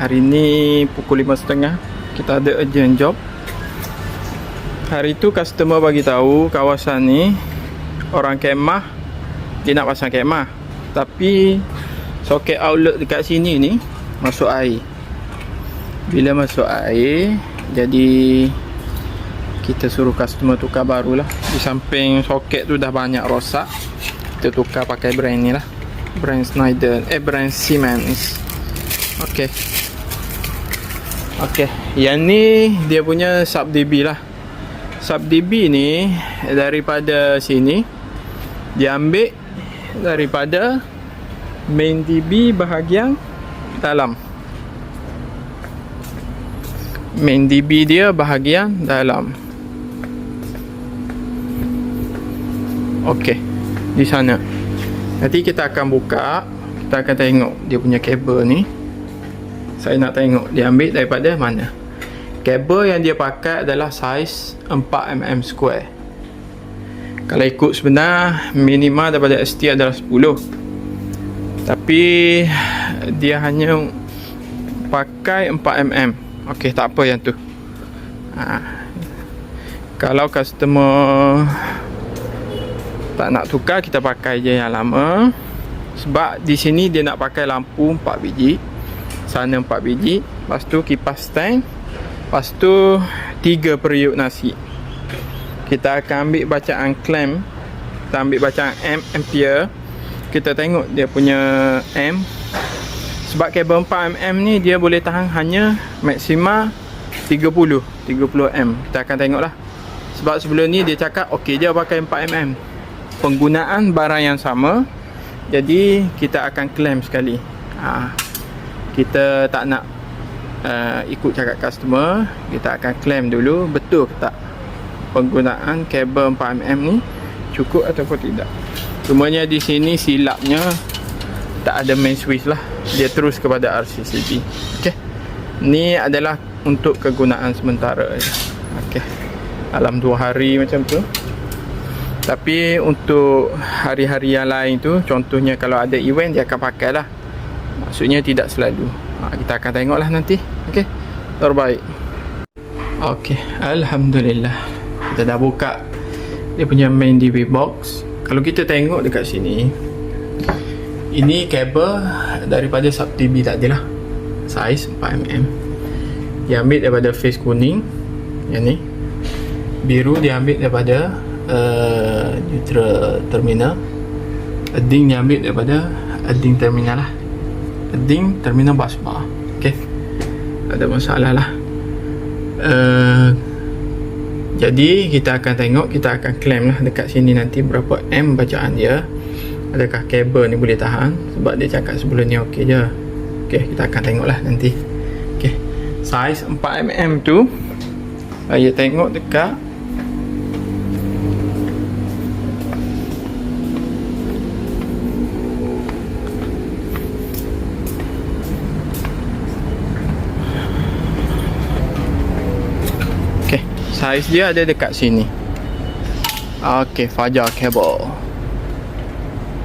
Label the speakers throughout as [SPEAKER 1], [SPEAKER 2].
[SPEAKER 1] Hari ni pukul 5.30 Kita ada urgent job. Hari tu customer bagi tahu kawasan ni Orang kemah Dia nak pasang kemah. Tapi Soket outlet dekat sini ni Masuk air. Bila masuk air Jadi Kita suruh customer tukar baru lah. Di samping soket tu dah banyak rosak Kita tukar pakai brand ni lah. Brand Snyder Eh brand Siemens. Okay Okay Yang ni Dia punya sub DB lah. Sub DB ni Daripada sini Dia ambil Daripada Main DB bahagian Dalam. Main DB dia bahagian dalam. Okay Di sana. Nanti kita akan buka Kita akan tengok Dia punya kabel ni saya nak tengok dia ambil daripada mana. Kabel yang dia pakai adalah saiz 4mm square. Kalau ikut sebenar minimal daripada ST adalah 10 tapi dia hanya pakai 4mm ok tak apa yang tu. Ha. kalau customer tak nak tukar kita pakai je yang lama. Sebab di sini dia nak pakai lampu 4 biji sana 4 biji. Lepas tu kipas stand. Lepas tu 3 periuk nasi. Kita akan ambil bacaan clamp kita ambil bacaan M ampere. Kita tengok dia punya M. Sebab kabel 4mm ni dia boleh tahan hanya maksima 30 30M kita akan tengok lah sebab sebelum ni dia cakap ok je pakai 4mm penggunaan barang yang sama. Jadi kita akan claim sekali. Ha kita tak nak uh, ikut cakap customer kita akan claim dulu betul ke tak penggunaan kabel 4mm ni cukup ataupun tidak. Semuanya di sini silapnya tak ada main switch lah. Dia terus kepada RCCB ok ni adalah untuk kegunaan sementara ok dalam 2 hari macam tu. Tapi untuk hari-hari yang lain tu contohnya kalau ada event dia akan pakai lah Maksudnya tidak selalu. Ha, Kita akan tengoklah nanti. Okey? Terbaik. Okey Alhamdulillah. Kita dah buka Dia punya main DB box. Kalau kita tengok dekat sini Ini kabel Daripada sub TV tadi lah Saiz 4mm Dia ambil daripada face kuning Yang ni. Biru dia ambil daripada uh, Neutral terminal. Ading dia ambil daripada Ading terminal lah Ding terminal bus bar Okay Tak ada masalah lah. Uh, Jadi kita akan tengok Kita akan claim lah dekat sini nanti Berapa M bacaan dia. Adakah kabel ni boleh tahan? Sebab dia cakap sebelum ni ok je. Okay kita akan tengok lah nanti. Okay Saiz 4mm tu Saya tengok dekat Saiz dia ada dekat sini. Ok Fajar cable.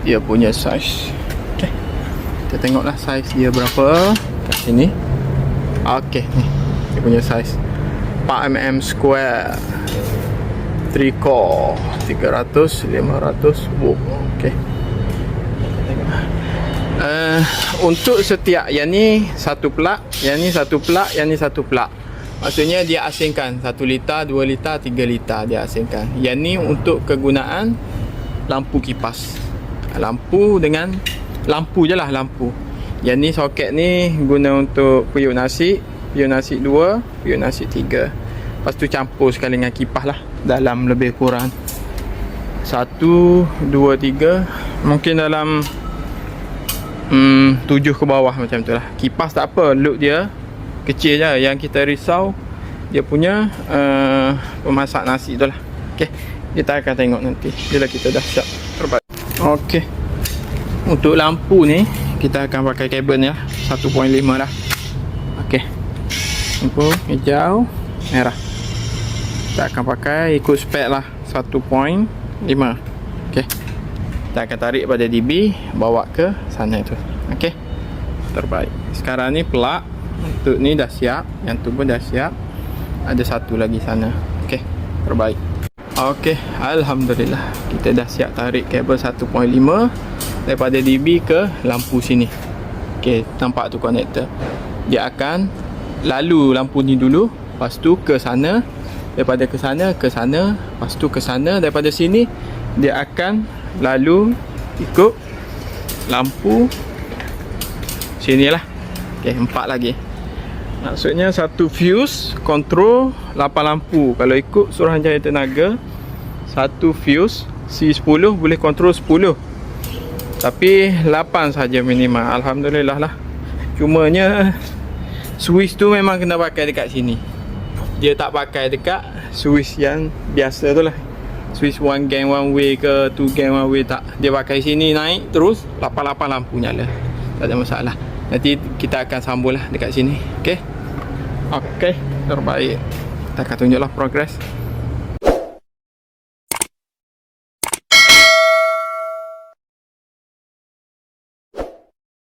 [SPEAKER 1] Dia punya saiz Ok Kita tengoklah saiz dia berapa. Kat sini. Ok ni. Dia punya saiz 4mm square. 3 core 300 500 volt Ok Uh, untuk setiap yang ni satu plug, yang ni satu plug, yang ni satu plug. Maksudnya dia asingkan 1 liter, 2 liter, 3 liter dia asingkan. Yang ni untuk kegunaan lampu kipas. Lampu dengan lampu je lah lampu. Yang ni soket ni guna untuk periuk nasi, periuk nasi 2, periuk nasi 3. Lepas tu campur sekali dengan kipas lah dalam lebih kurang 1, 2, 3 mungkin dalam hmm, 7 ke bawah macam tu lah. Kipas tak apa, look dia kecil je yang kita risau dia punya uh, pemasak nasi tu lah. Ok kita akan tengok nanti bila kita dah siap. Terbaik ok untuk lampu ni kita akan pakai kabel ni lah. 1.5 lah. Ok lampu hijau merah. Kita akan pakai ikut spek lah. 1.5 ok kita akan tarik pada DB bawa ke sana tu. Ok terbaik. Sekarang ni plug patut ni dah siap yang tu pun dah siap. Ada satu lagi sana. Okey terbaik. Okey alhamdulillah. Kita dah siap tarik kabel 1.5 daripada DB ke lampu sini. Okey nampak tu konektor dia akan lalu lampu ni dulu lepas tu ke sana daripada ke sana ke sana lepas tu ke sana daripada sini dia akan lalu ikut lampu sini lah ok empat lagi maksudnya satu fuse kontrol 8 lampu. Kalau ikut suruhanjaya tenaga satu fuse C10 boleh kontrol 10 tapi 8 saja minimal. Alhamdulillah lah. Cumanya switch tu memang kena pakai dekat sini. Dia tak pakai dekat switch yang biasa tu lah. Switch one gang one way ke two gang one way tak. Dia pakai sini naik terus 8-8 lampu nyala tak ada masalah. Nanti kita akan sambung lah dekat sini. Ok ok terbaik. Kita akan tunjuklah progress